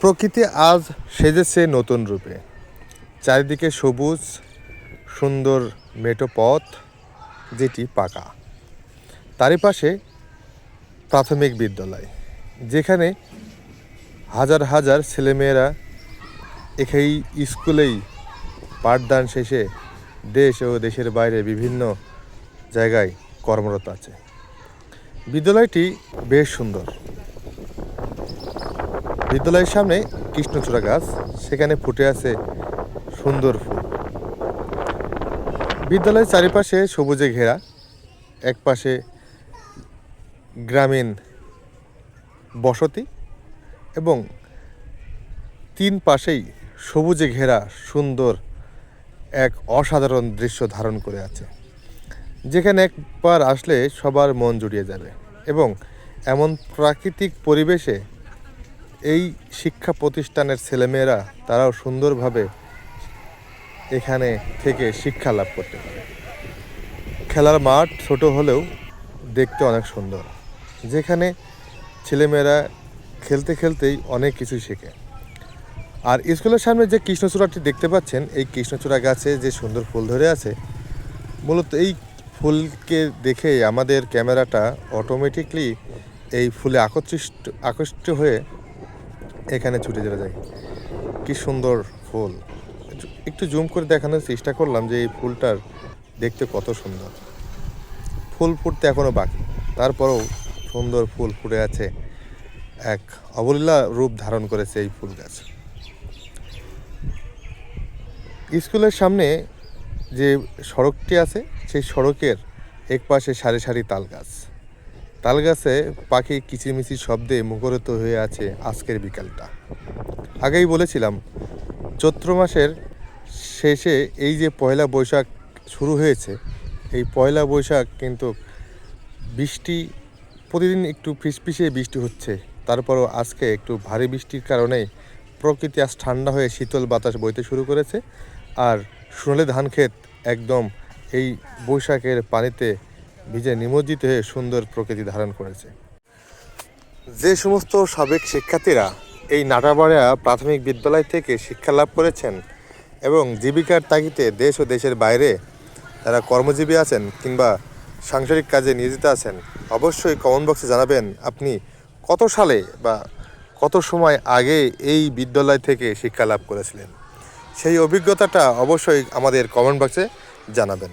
প্রকৃতি আজ সেজেছে নতুন রূপে। চারিদিকে সবুজ, সুন্দর মেটো পথ, যেটি পাকা। তারই পাশে প্রাথমিক বিদ্যালয়, যেখানে হাজার হাজার ছেলেমেয়েরা এখানেই স্কুলেই পাঠদান শেষে দেশ ও দেশের বাইরে বিভিন্ন জায়গায় কর্মরত আছে। বিদ্যালয়টি বেশ সুন্দর। বিদ্যালয়ের সামনে কৃষ্ণচূড়া গাছ, সেখানে ফুটে আছে সুন্দর ফুল। বিদ্যালয়ের চারিপাশে সবুজে ঘেরা, এক পাশে গ্রামীণ বসতি এবং তিন পাশেই সবুজে ঘেরা সুন্দর এক অসাধারণ দৃশ্য ধারণ করে আছে। যেখানে একবার আসলে সবার মন জুড়িয়ে যাবে এবং এমন প্রাকৃতিক পরিবেশে এই শিক্ষা প্রতিষ্ঠানের ছেলেমেয়েরা তারাও সুন্দরভাবে এখানে থেকে শিক্ষা লাভ করতে পারে। খেলার মাঠ ছোট হলেও দেখতে অনেক সুন্দর। যেখানে ছেলেমেয়েরা খেলতে খেলতেই অনেক কিছু শেখে। আর স্কুলের সামনে যে কৃষ্ণচূড়াটি দেখতে পাচ্ছেন, এই কৃষ্ণচূড়া গাছে যে সুন্দর ফুল ধরে আছে, মূলত এই ফুলকে দেখে আমাদের ক্যামেরাটা অটোমেটিকলি এই ফুলে আকর্ষিত আকৃষ্ট হয়ে এখানে ছুটে চলে যায়। কি সুন্দর ফুল। একটু- জুম করে দেখানোর চেষ্টা করলাম যে এই ফুলটার দেখতে কত সুন্দর। ফুল ফুটতে এখনও বাকি। তারপরেও সুন্দর ফুল ফুটে আছে। এক অবলীলা রূপ ধারণ করেছে এই ফুল গাছ। স্কুলের সামনে যে সড়কটি আছে, সেই সড়কের এক পাশে সারি সারি তাল গাছ। তাল গাছে পাখি কিচিরমিচির শব্দে মুখরিত হয়ে আছে আজকের বিকালটা। আগেই বলেছিলাম, চৈত্র মাসের শেষে এই যে পয়লা বৈশাখ শুরু হয়েছে, এই পয়লা বৈশাখ কিন্তু বৃষ্টি প্রতিদিন একটু ফিসফিসে বৃষ্টি হচ্ছে। তারপরও আজকে একটু ভারী বৃষ্টির কারণে প্রকৃতি আজ ঠান্ডা হয়ে শীতল বাতাস বইতে শুরু করেছে। আর সোনালি ধান ক্ষেত একদম এই বৈশাখের পানিতে ভিজে নিমজ্জিত হয়ে সুন্দর প্রকৃতি ধারণ করেছে। যে সমস্ত সাবেক শিক্ষার্থীরা এই নাটাবাড়া প্রাথমিক বিদ্যালয় থেকে শিক্ষা লাভ করেছেন এবং জীবিকার তাগিদে দেশ ও দেশের বাইরে যারা কর্মজীবী আছেন কিংবা সাংসারিক কাজে নিয়োজিত আছেন, অবশ্যই কমেন্ট বক্সে জানাবেন আপনি কত সালে বা কত সময় আগে এই বিদ্যালয় থেকে শিক্ষা লাভ করেছিলেন। সেই অভিজ্ঞতাটা অবশ্যই আমাদের কমেন্ট বক্সে জানাবেন।